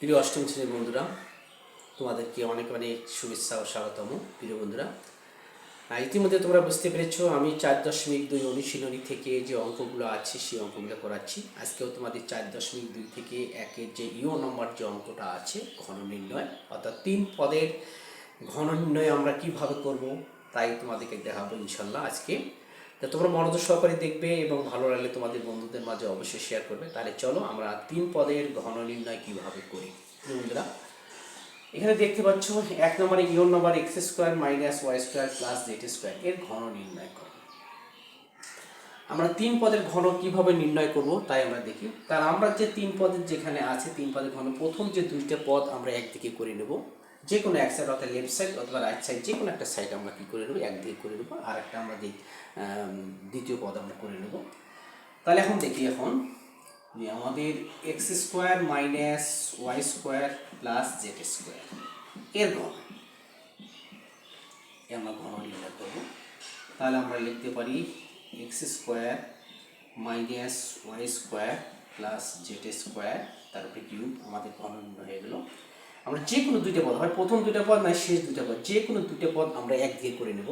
প্রিয় অষ্টম শ্রেণির বন্ধুরা, তোমাদেরকে অনেক অনেক শুভেচ্ছা ও স্বাগতম, প্রিয় বন্ধুরা। ইতিমধ্যে তোমরা বুঝতে পেরেছ, আমি চার দশমিক দুই অনুশীলনী থেকে যে অঙ্কগুলো আছে, সেই অঙ্কগুলো করাচ্ছি। আজকেও তোমাদের চার দশমিক দুই থেকে একের যে ইও নম্বর যে অঙ্কটা আছে, ঘন নির্ণয়, অর্থাৎ তিন পদের ঘন নির্ণয় আমরা কীভাবে করব, তাই তোমাদেরকে দেখাবো ইনশাল্লাহ আজকে। তো তোমরা মনোযোগ সহকারে দেখবে এবং ভালো লাগলে তোমাদের বন্ধুদের মাঝে অবশ্যই শেয়ার করবে। তাহলে চলো আমরা তিন পদের ঘন নির্ণয় কীভাবে করি। বন্ধুরা এখানে দেখতে পাচ্ছ এক নম্বরে ইউন নম্বর x square minus y square plus z square এর ঘন নির্ণয় করো। আমরা তিন পদের ঘন কীভাবে নির্ণয় করব তাই আমরা দেখি। তার আমরা যে তিন পদের যেখানে আছে তিন পদের ঘন প্রথম যে দুইটা পদ আমরা একদিকে করে নেব। যে কোনো এক সাইড অর্থাৎ লেফট সাইড অথবা রাইট সাইড যে কোনো একটা সাইড আমরা কি করে নেব? একদিকে করে নেব। আর একটা আমরা যে দ্বিতীয় পদ আমরা করে নেব। তাহলে এখন দেখি এখন যে আমাদের x square minus y square plus z square এর ঘন। এ আমরা ঘন নির্ণয় করব। তাহলে আমরা লিখতে পারি x square minus y square plus z square তারপরে কিউব আমাদের ঘন নির্ণয় হয়ে গেল। আমরা যে কোনো দুইটা পদ হয় প্রথম দুইটা পদ নয় শেষ দুইটা পদ যে কোনো দুইটা পদ আমরা এক দিয়ে করে নেব।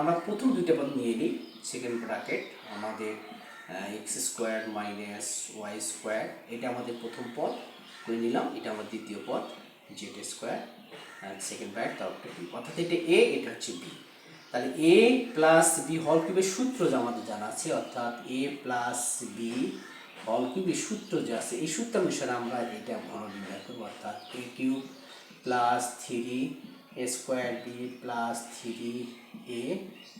আমরা প্রথম দুইটা পদ নিয়ে নিই সেকেন্ড ব্র্যাকেট আমাদের x square minus y square এটা আমাদের প্রথম পদ, করে নিলাম, এটা আমার দ্বিতীয় পদ জেড স্কোয়ার সেকেন্ড ব্র্যাকেট তারপরে বি অর্থাৎ এটা এ এটা হচ্ছে বি তাহলে এ প্লাস বি হল কিউবের সূত্র আমাদের জানা আছে, অর্থাৎ এ প্লাস বি হল কিউবের সূত্র যে আছে, এই সূত্র অনুসারে আমরা এটা ঘন নির্ণয় করব। অর্থাৎ a cube plus three a square b plus three a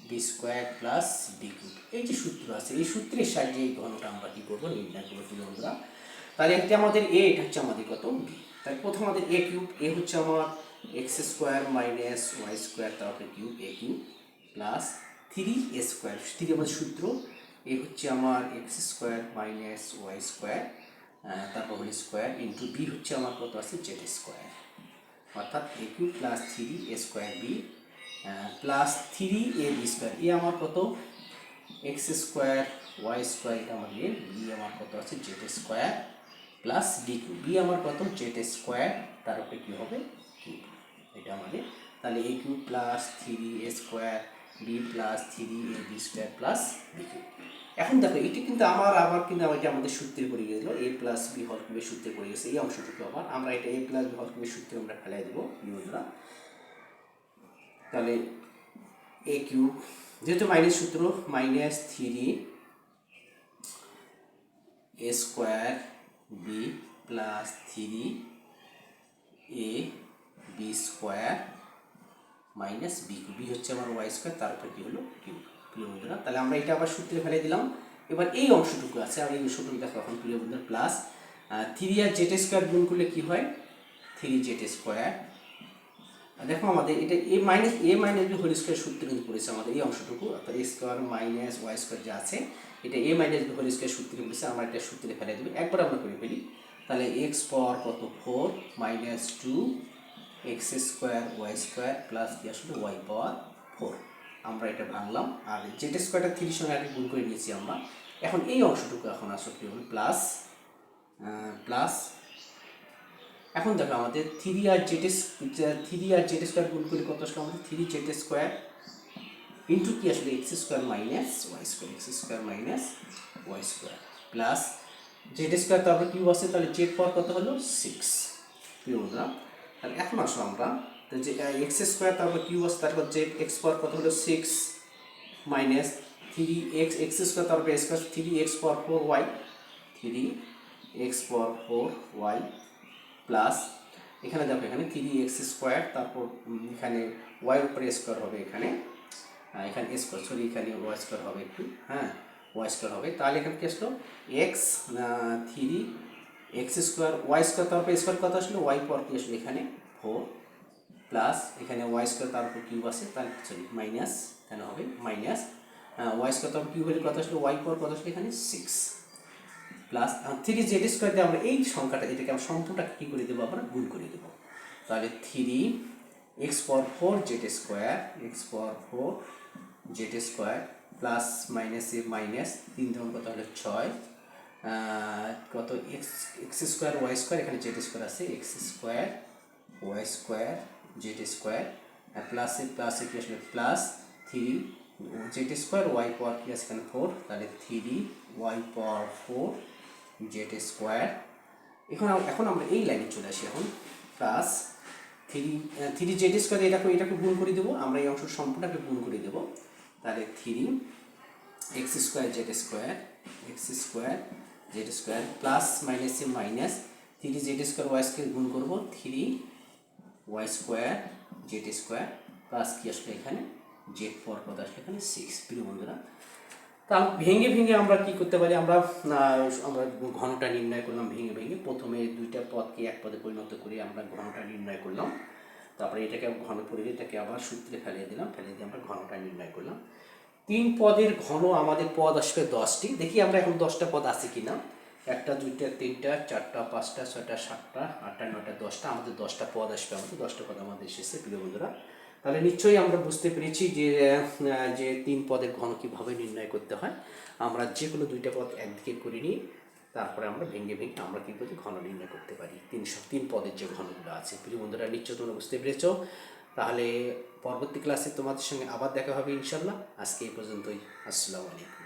b square plus b cube এই যে সূত্র আছে, এই সূত্রের সাহায্যে এই ঘনটা আমরা কী করব? নির্ণয় করব প্রিয় বন্ধুরা তাহলে এটা আমাদের এ এটা হচ্ছে আমাদের কত বি তাহলে প্রথম আমাদের এ কিউব এ হচ্ছে আমার x square minus y square তারপরে cube a cube plus three a square three আমাদের সূত্র। এ হচ্ছে আমার x square minus y square তারপর হোল স্কোয়ার ইন্টু বি হচ্ছে আমার কত আছে? জেড স্কোয়ার অর্থাৎ a cube plus three a square b plus three a b square a আমার কত? এক্স স্কোয়ার ওয়াই স্কোয়ার এটা আমার এ বি আমার কত আছে? Z square plus d q b আমার কত? জেড স্কোয়ার তার উপরে কী হবে? কিউব। এটা আমাদের। তাহলে a cube plus three a square b plus three a b square plus b এখন দেখো, এটি কিন্তু আমার আবার কিন্তু আমাকে আমাদের সূত্রে পড়ে গেল এ প্লাস বি হল কিউবের সূত্রে পড়ে গেছে, এই অংশটুকু আবার। আমরা এটা এ প্লাস বি হল কিউবের সূত্রে আমরা ফেলাই দেবো বন্ধুরা তাহলে এ কিউব যেহেতু মাইনাস সূত্র minus three a square b plus three a b square minus b b হচ্ছে আমার ওয়াই স্কোয়ার তারপর কি হলো কিউ প্রিয় বন্ধুরা, তাহলে আমরা এটা আবার সূত্রে ফেলে দিলাম। এবার এই অংশটুকু আছে, আর এই অংশটুকু দেখো এখন, প্রিয় বন্ধুরা প্লাস থ্রি আর জেড স্কোয়ার গুণ করলে কী হয়? থ্রি জেড স্কোয়ার দেখো আমাদের এটা a minus a minus b whole square সূত্র কিন্তু পড়েছে আমাদের এই অংশটুকু, অর্থাৎ a square minus y square যা আছে, এটা a minus b whole square সূত্রে পড়েছে, আমরা এটা সূত্রে ফেলে দেবো। একবার আমরা করে ফেলি। তাহলে এক্স পাওয়ার কত? Four minus two x square y square plus কি আসলে ওয়াই পাওয়ার ফোর। আমরা এটা ভাঙলাম, আর জেড স্কোয়ারটা থ্রির সঙ্গে আগে গুণ করে নিয়েছি আমরা। এখন এই অংশটুকু এখন আসলে কী হবে? Plus plus. এখন দেখো আমাদের থ্রি আর জেড থ্রি আর জেড স্কোয়ার গুণ করলে কত আসলে আমাদের? থ্রি জেড স্কোয়ার ইন্টু কি আসলে? X square minus y square, x square minus y square plus z square তারপরে কিউ আছে, তাহলে জেড পাওয়ার কত হলো? সিক্স। প্রিয় বন্ধুরা তাহলে এখন আসো আমরা। তো যে এক্স স্কোয়ার তারপর কিউ আছে তারপর জেড এক্স পাওয়ার কত হলো? Six minus three x x square তারপর x square three x power four y three x power four y plus এখানে দেখো, এখানে থ্রি এক্স স্কোয়ার তারপর এখানে ওয়াই উপরে স্কোয়ার হবে এখানে। এখানে স্কোয়ার সরি এখানে ওয়াই স্কোয়ার হবে একটু হ্যাঁ ওয়াই স্কোয়ার হবে। তাহলে এখানে কি আসলো? X three x square, y square তারপর স্কোয়ার কত আসলো? ওয়াই পর কি আসলো? এখানে ফোর প্লাস এখানে ওয়াই স্কোয়ার তারপর কিউব আছে তাহলে সরি, মাইনাস এখানে হবে? মাইনাস ওয়াই স্কোয়ার তারপর কিউব হলে কত আসলো? ওয়াই পর কত আসলো? এখানে six plus three z square দিয়ে আমরা এই সংখ্যাটা, এটাকে আমরা সম্পূর্ণটা কী করে দেবো? আমরা গুণ করে দেবো। তাহলে three x power four z square x power four z square plus minus minus তিন ধরন কত হলো? ছয় কত? X x square y square এখানে জেড স্কোয়ার আছে। X square y square z square প্লাসে প্লাসে কি আসলে plus three z square y power কি আছে এখানে? ফোর তাহলে three y power four z square এখন এখন আমরা এই লাইনে চলে আসি এখন। Plus three three z square এটাকে এটাকে গুণ করে দেবো। আমরা এই অংশ সম্পূর্ণকে গুণ করে দেবো। তাহলে three x square z square x square z square plus মাইনাসে minus three z square y square গুণ করব three y square z square plus কি আসলে এখানে? জেড পর কত আসলে এখানে? সিক্স প্রিয় বন্ধুরা তা ভেঙে ভেঙে আমরা কি করতে পারি? আমরা আমরা ঘনটা নির্ণয় করলাম ভেঙে ভেঙে। প্রথমে দুইটা পদকে এক পদে পরিণত করে আমরা ঘনটা নির্ণয় করলাম। তারপরে এটাকে ঘন পরিবে এটাকে আবার সূত্রে ফেলিয়ে দিলাম। ফেলিয়ে দিয়ে আমরা ঘনটা নির্ণয় করলাম। তিন পদের ঘন আমাদের পদ আসবে দশটি। দেখি আমরা এখন দশটা পদ আছে কি না একটা, দুইটা, তিনটা, চারটা, পাঁচটা, ছয়টা, সাতটা, আটটা, নয়টা, দশটা। আমাদের দশটা পদ আসবে আমাদের, দশটা পদ আমাদের এসেছে, প্রিয় বন্ধুরা। তাহলে নিশ্চয়ই আমরা বুঝতে পেরেছি যে যে তিন পদের ঘন কীভাবে নির্ণয় করতে হয়। আমরা যে কোনো দুইটা পদ একদিকে করে নিই, তারপরে আমরা ভেঙে ভেঙে আমরা কী করি ঘন নির্ণয় করতে পারি। তিনশো তিন পদের যে ঘনগুলো আছে। প্রিয় বন্ধুরা নিশ্চয় তোমরা বুঝতে পেরেছ। তাহলে পরবর্তী ক্লাসে তোমাদের সঙ্গে আবার দেখা হবে ইনশাল্লাহ আজকে এই পর্যন্তই। আসসালামু আলাইকুম।